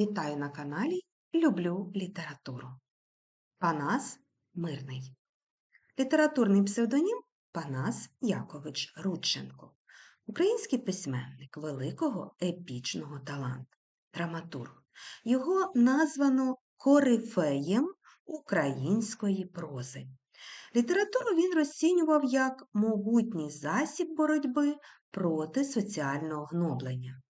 Вітаю на каналі Люблю літературу. Панас Мирний. Літературний псевдонім Панас Якович Рудченко. Український письменник великого епічного таланту, драматург. Його названо корифеєм української прози. Літературу він розцінював як могутній засіб боротьби проти соціального гноблення.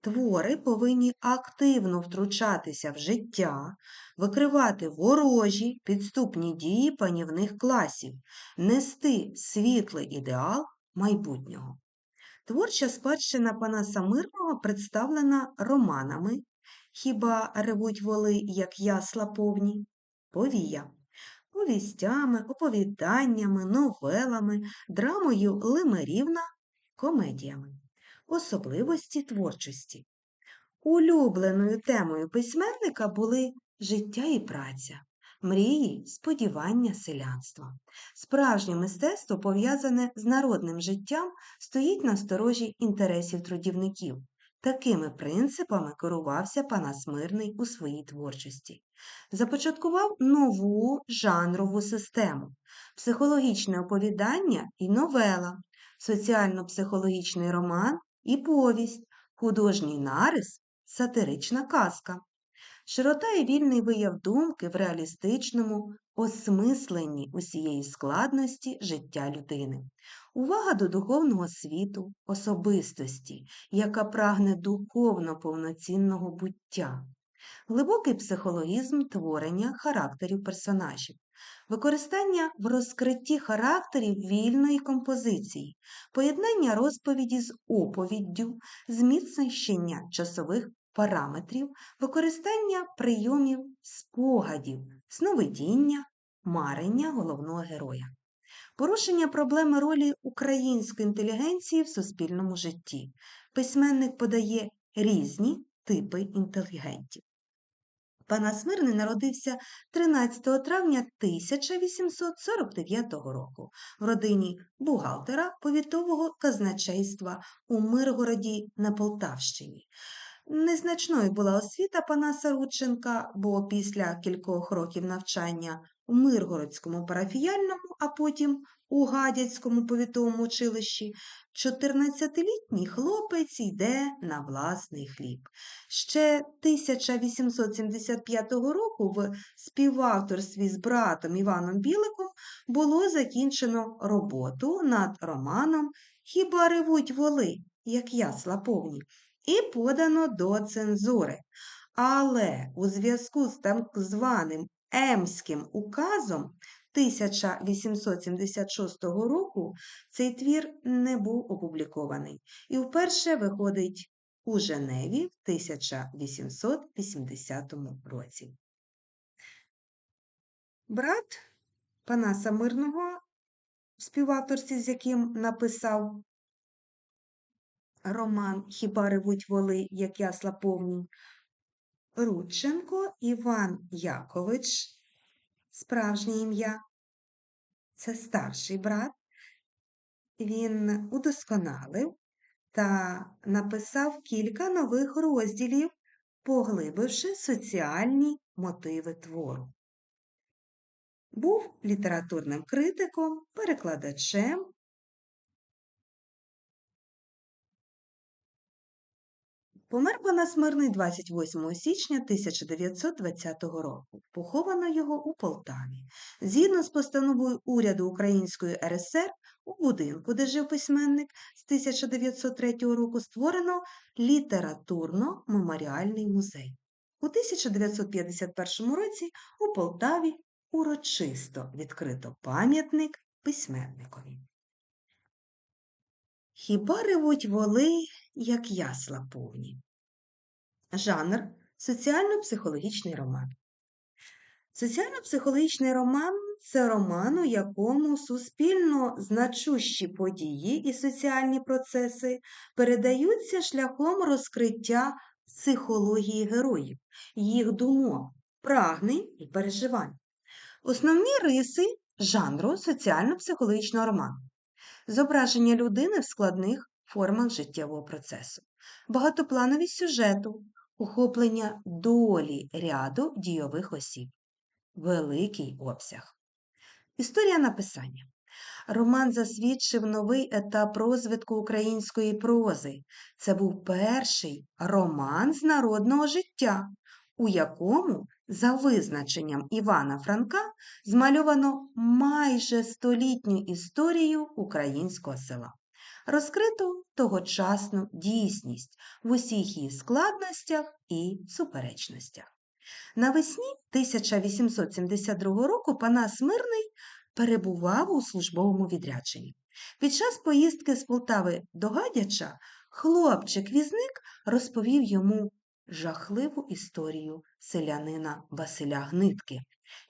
Твори повинні активно втручатися в життя, викривати ворожі підступні дії панівних класів, нести світлий ідеал майбутнього. Творча спадщина Панаса Мирного представлена романами Хіба ревуть воли, як ясла повні, повія, повістями, оповіданнями, новелами, драмою Лимерівна, комедіями особливості творчості. Улюбленою темою письменника були життя і праця, мрії, сподівання селянства. Справжнє мистецтво, пов'язане з народним життям, стоїть на сторожі інтересів трудівників. Такими принципами керувався Панас Мирний у своїй творчості. Започаткував нову жанрову систему, психологічне оповідання і новела, соціально-психологічний роман і повість, художній нарис, сатирична казка. Широта і вільний вияв думки в реалістичному осмисленні усієї складності життя людини, увага до духовного світу, особистості, яка прагне духовно повноцінного буття, глибокий психологізм творення характерів персонажів, використання в розкритті характерів вільної композиції, поєднання розповіді з оповіддю, зміцнення часових параметрів, використання прийомів спогадів, сновидіння, марення головного героя. Порушення проблеми ролі української інтелігенції в суспільному житті. Письменник подає різні типи інтелігентів. Панас Мирний народився 13 травня 1849 року в родині бухгалтера повітового казначейства у Миргороді на Полтавщині. Незначною була освіта пана Сарученка, бо після кількох років навчання у Миргородському парафіяльному, а потім у Гадяцькому повітовому училищі 14-літній хлопець йде на власний хліб. Ще 1875 року в співавторстві з братом Іваном Біликом було закінчено роботу над романом Хіба ревуть воли, як ясла повні, і подано до цензури. Але у зв'язку з так званим Емським указом 1876 року цей твір не був опублікований і вперше виходить у Женеві в 1880 році. Брат Панаса Мирного, в співавторстві з яким написав роман Хіба ревуть воли, як ясла повні, Рудченко Іван Якович справжнє ім'я. Це старший брат. Він удосконалив та написав кілька нових розділів, поглибивши соціальні мотиви твору. Був літературним критиком, перекладачем Помер Панас Мирний 28 січня 1920 року. Поховано його у Полтаві. Згідно з постановою уряду Української РСР, у будинку, де жив письменник, з 1903 року створено літературно-меморіальний музей. У 1951 році у Полтаві урочисто відкрито пам'ятник письменникові. Хіба ревуть воли, як ясла повні? Жанр соціально-психологічний роман. Соціально-психологічний роман це роман, у якому суспільно значущі події і соціальні процеси передаються шляхом розкриття психології героїв, їх думок, прагнень і переживань. Основні риси жанру соціально-психологічного роману зображення людини в складних формах життєвого процесу, багатоплановість сюжету, охоплення долі ряду дійових осіб, великий обсяг. Історія написання. Роман засвідчив новий етап розвитку української прози. Це був перший роман з народного життя, у якому, за визначенням Івана Франка, змальовано майже столітню історію українського села. Розкрито тогочасну дійсність в усіх її складностях і суперечностях. Навесні 1872 року Панас Мирний перебував у службовому відрядженні. Під час поїздки з Полтави до Гадяча хлопчик-візник розповів йому жахливу історію селянина Василя Гнитки,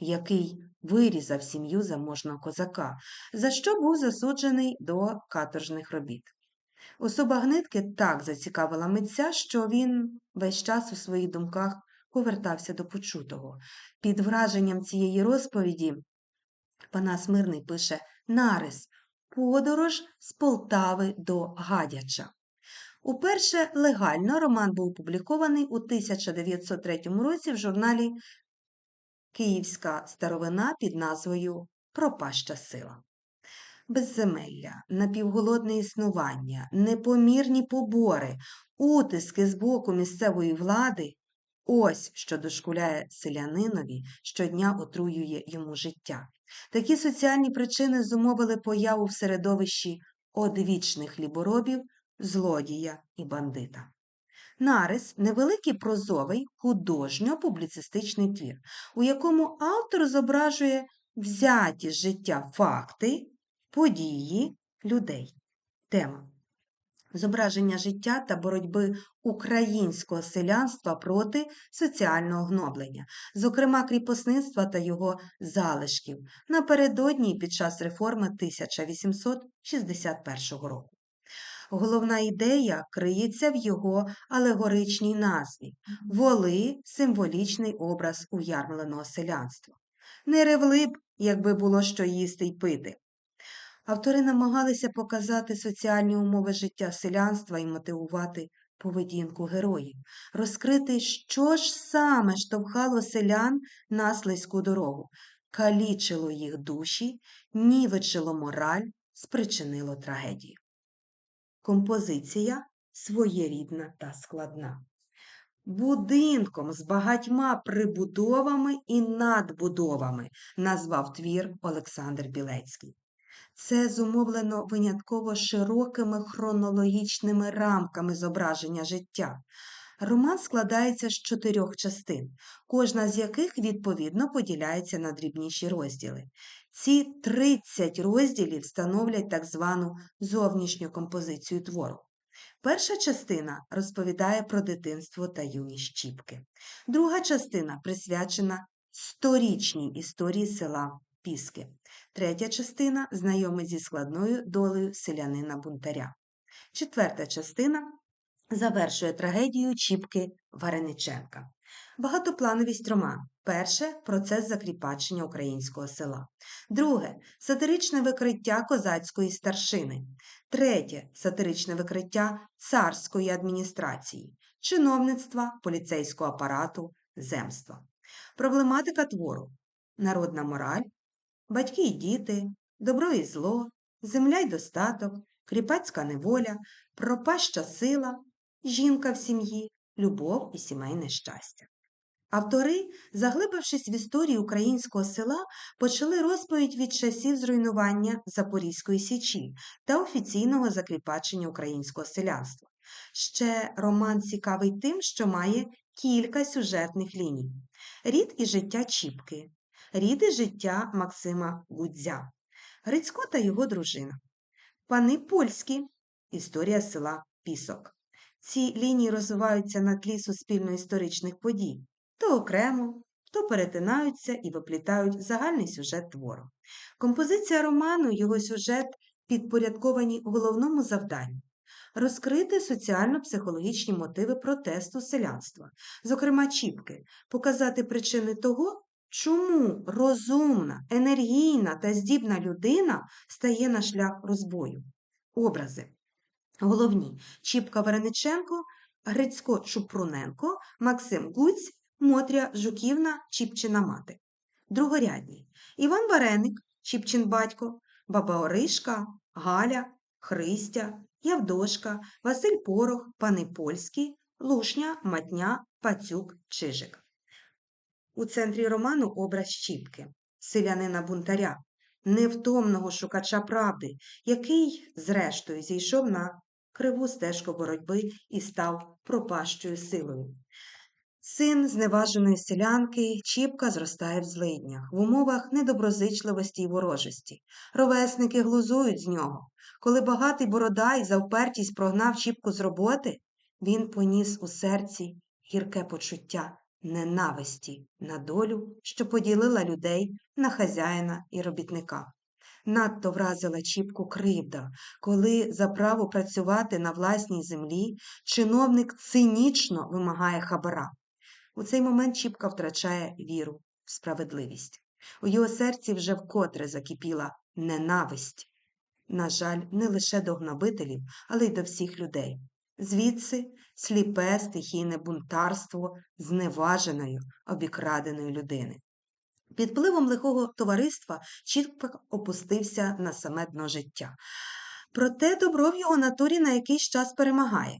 який вирізав сім'ю заможного козака, за що був засуджений до каторжних робіт. Особа гнитки так зацікавила митця, що він весь час у своїх думках повертався до почутого. Під враженням цієї розповіді Панас Мирний пише нарис Подорож з Полтави до Гадяча. Уперше легально роман був опублікований у 1903 році в журналі Київська старовина під назвою Пропаща сила. Безземелля, напівголодне існування, непомірні побори, утиски з боку місцевої влади ось що дошкуляє селянинові, щодня отруює йому життя. Такі соціальні причини зумовили появу в середовищі одвічних хліборобів, злодія і бандита. Нарис невеликий прозовий художньо-публіцистичний твір, у якому автор зображує взяті з життя факти, події, людей. Тема зображення життя та боротьби українського селянства проти соціального гноблення, зокрема кріпосництва та його залишків напередодні під час реформи 1861 року. Головна ідея криється в його алегоричній назві воли символічний образ уярмленого селянства. Не ревли б, якби було що їсти й пити. Автори намагалися показати соціальні умови життя селянства і мотивувати поведінку героїв, розкрити, що ж саме штовхало селян на слизьку дорогу, калічило їх душі, нівечило мораль, спричинило трагедію. Композиція своєрідна та складна. Будинком з багатьма прибудовами і надбудовами назвав твір Олександр Білецький. Це зумовлено винятково широкими хронологічними рамками зображення життя. Роман складається з чотирьох частин, кожна з яких відповідно поділяється на дрібніші розділи. Ці 30 розділів становлять так звану зовнішню композицію твору. Перша частина розповідає про дитинство та юність Чіпки. Друга частина присвячена сторічній історії села Піски. Третя частина знайомить зі складною долею селянина бунтаря. Четверта частина завершує трагедію Чіпки Варениченка. Багатоплановість роману. Перше процес закріпачення українського села. Друге сатиричне викриття козацької старшини. Третє сатиричне викриття царської адміністрації, чиновництва, поліцейського апарату, земства. Проблематика твору. Народна мораль, батьки й діти, добро і зло, земля й достаток, кріпацька неволя, пропаща сила, жінка в сім'ї, любов і сімейне щастя. Автори, заглибившись в історію українського села, почали розповідь від часів зруйнування Запорізької січі та офіційного закріпачення українського селянства. Ще роман цікавий тим, що має кілька сюжетних ліній: рід і життя Чіпки, рід і життя Максима Гудзя, Грицько та його дружина, пани польські, історія села Пісок. Ці лінії розвиваються на тлі суспільно-історичних подій, то окремо, то перетинаються і виплітають загальний сюжет твору. Композиція роману, його сюжет підпорядковані головному завданню розкрити соціально-психологічні мотиви протесту селянства, зокрема Чіпки, показати причини того, чому розумна, енергійна та здібна людина стає на шлях розбою. Образи. Головні Чіпка Варениченко Грицько Чупруненко, Максим Гуць, Мотря Жуківна, Чіпчина мати. Другорядні. Іван Вареник, Чіпчин батько, баба Оришка, Галя, Христя, Явдошка, Василь Порох, пани Польський, Лушня, Матня, Пацюк, Чижик. У центрі роману образ Чіпки, селянина бунтаря, невтомного шукача правди, який, зрештою, зійшов на криву стежку боротьби і став пропащою силою. Син зневаженої селянки, Чіпка зростає в злиднях, в умовах недоброзичливості й ворожості. Ровесники глузують з нього. Коли багатий бородай за впертість прогнав Чіпку з роботи, він поніс у серці гірке почуття ненависті на долю, що поділила людей на хазяїна і робітника. Надто вразила Чіпку кривда, коли за право працювати на власній землі чиновник цинічно вимагає хабара. У цей момент Чіпка втрачає віру в справедливість. У його серці вже вкотре закипіла ненависть. На жаль, не лише до гнобителів, але й до всіх людей. Звідси сліпе стихійне бунтарство зневаженої, обікраденої людини. Під впливом лихого товариства Чіпка опустився на саме дно життя. Проте добро в його натурі на якийсь час перемагає.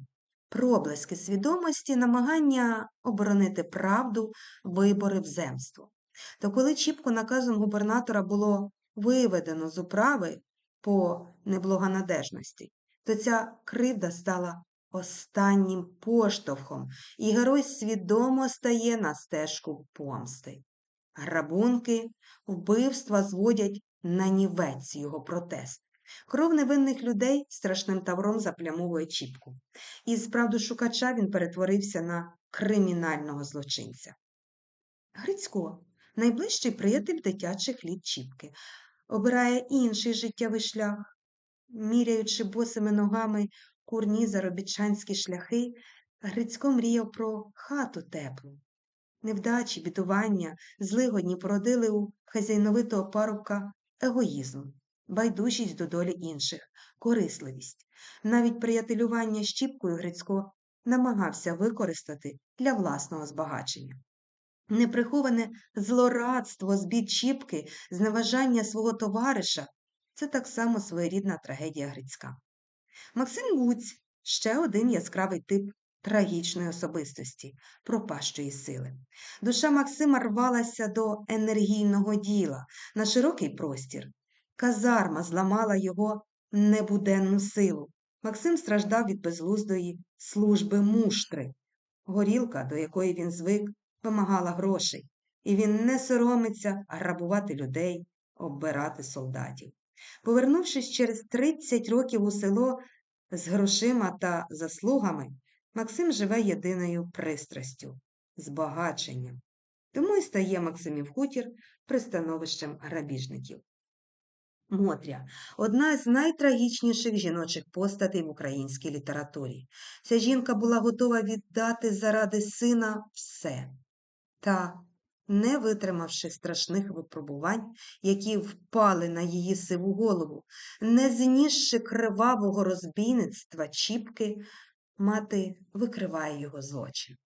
Проблески свідомості, намагання оборонити правду, вибори в земство. То коли Чіпку наказом губернатора було виведено з управи по неблагонадежності, то ця кривда стала останнім поштовхом, і герой свідомо стає на стежку помсти. Грабунки, вбивства зводять на нівець його протест. Кров невинних людей страшним тавром заплямовує Чіпку. Із правдошукача він перетворився на кримінального злочинця. Грицько, найближчий приятель дитячих літ Чіпки, обирає інший життєвий шлях. Міряючи босими ногами курні заробітчанські шляхи, Грицько мріяв про хату теплу. Невдачі, бідування, злигодні породили у хазяйновитого парубка егоїзм, байдужість до долі інших, корисливість. Навіть приятелювання з Чіпкою Грицько намагався використати для власного збагачення. Неприховане злорадство з бід Чіпки, зневажання свого товариша це так само своєрідна трагедія Грицька. Максим Гуць ще один яскравий тип трагічної особистості, пропащої сили. Душа Максима рвалася до енергійного діла на широкий простір. Казарма зламала його небуденну силу. Максим страждав від безглуздої служби муштри. Горілка, до якої він звик, вимагала грошей, і він не соромиться грабувати людей, оббирати солдатів. Повернувшись через 30 років у село з грошима та заслугами, Максим живе єдиною пристрастю збагаченням. Тому й стає Максимів хутір пристановищем грабіжників. Мотря одна з найтрагічніших жіночих постатей в українській літературі. Ця жінка була готова віддати заради сина все. Та, не витримавши страшних випробувань, які впали на її сиву голову, не знісши кривавого розбійництва Чіпки, мати викриває його злочин.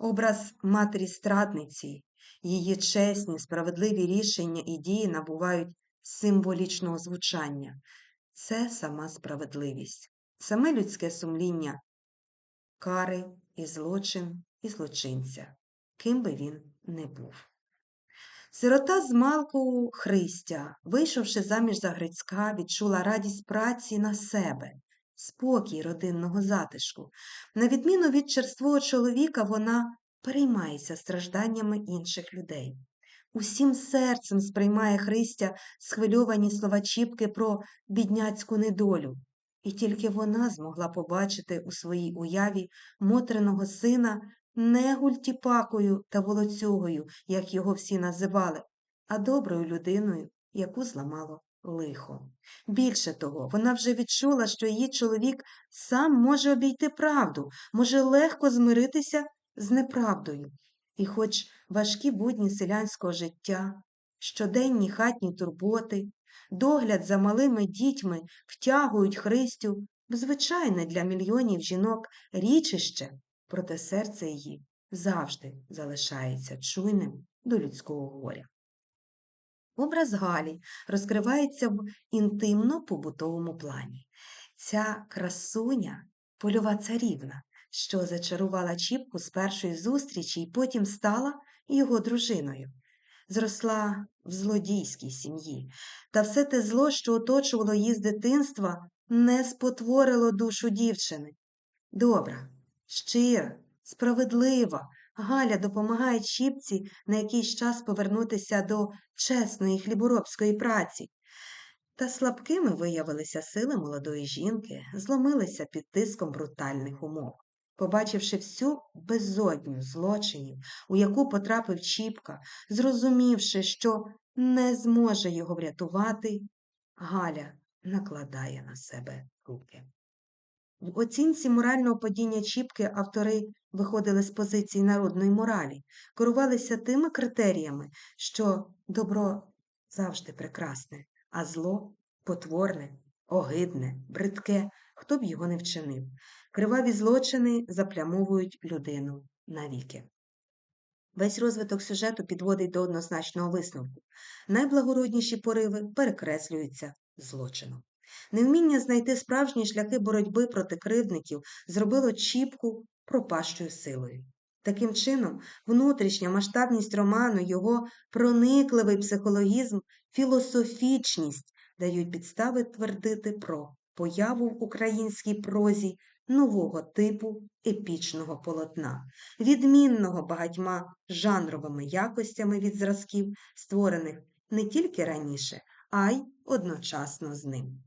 Образ матері страдниці, її чесні, справедливі рішення і дії набувають символічного звучання. Це сама справедливість, саме людське сумління, кари і злочин і злочинця, ким би він не був. Сирота з малку Христя, вийшовши заміж за Грицька, відчула радість праці на себе, спокій родинного затишку. На відміну від черствого чоловіка, вона переймається стражданнями інших людей. Усім серцем сприймає Христя схвильовані слова Чіпки про бідняцьку недолю, і тільки вона змогла побачити у своїй уяві мотриного сина не гультіпакою та волоцюгою, як його всі називали, а доброю людиною, яку зламало лихо. Більше того, вона вже відчула, що її чоловік сам може обійти правду, може легко змиритися з неправдою. І хоч важкі будні селянського життя, щоденні хатні турботи, догляд за малими дітьми втягують Христю в звичайне для мільйонів жінок річище, проте серце її завжди залишається чуйним до людського горя. Образ Галі розкривається в інтимно-побутовому плані. Ця красуня польова царівна, що зачарувала Чіпку з першої зустрічі і потім стала його дружиною. Зросла в злодійській сім'ї, та все те зло, що оточувало її з дитинства, не спотворило душу дівчини. Добра, щира, справедлива, Галя допомагає Чіпці на якийсь час повернутися до чесної хліборобської праці. Та слабкими виявилися сили молодої жінки, зломилися під тиском брутальних умов. Побачивши всю безодню злочинів, у яку потрапив Чіпка, зрозумівши, що не зможе його врятувати, Галя накладає на себе руки. В оцінці морального падіння Чіпки автори виходили з позицій народної моралі, керувалися тими критеріями, що добро завжди прекрасне, а зло потворне, огидне, бридке, хто б його не вчинив. Криваві злочини заплямовують людину навіки. Весь розвиток сюжету підводить до однозначного висновку. Найблагородніші пориви перекреслюються злочином. Невміння знайти справжні шляхи боротьби проти кривдників зробило Чіпку пропащою силою. Таким чином, внутрішня масштабність роману, його проникливий психологізм, філософічність дають підстави твердити про появу в українській прозі нового типу епічного полотна, відмінного багатьма жанровими якостями від зразків, створених не тільки раніше, а й одночасно з ним.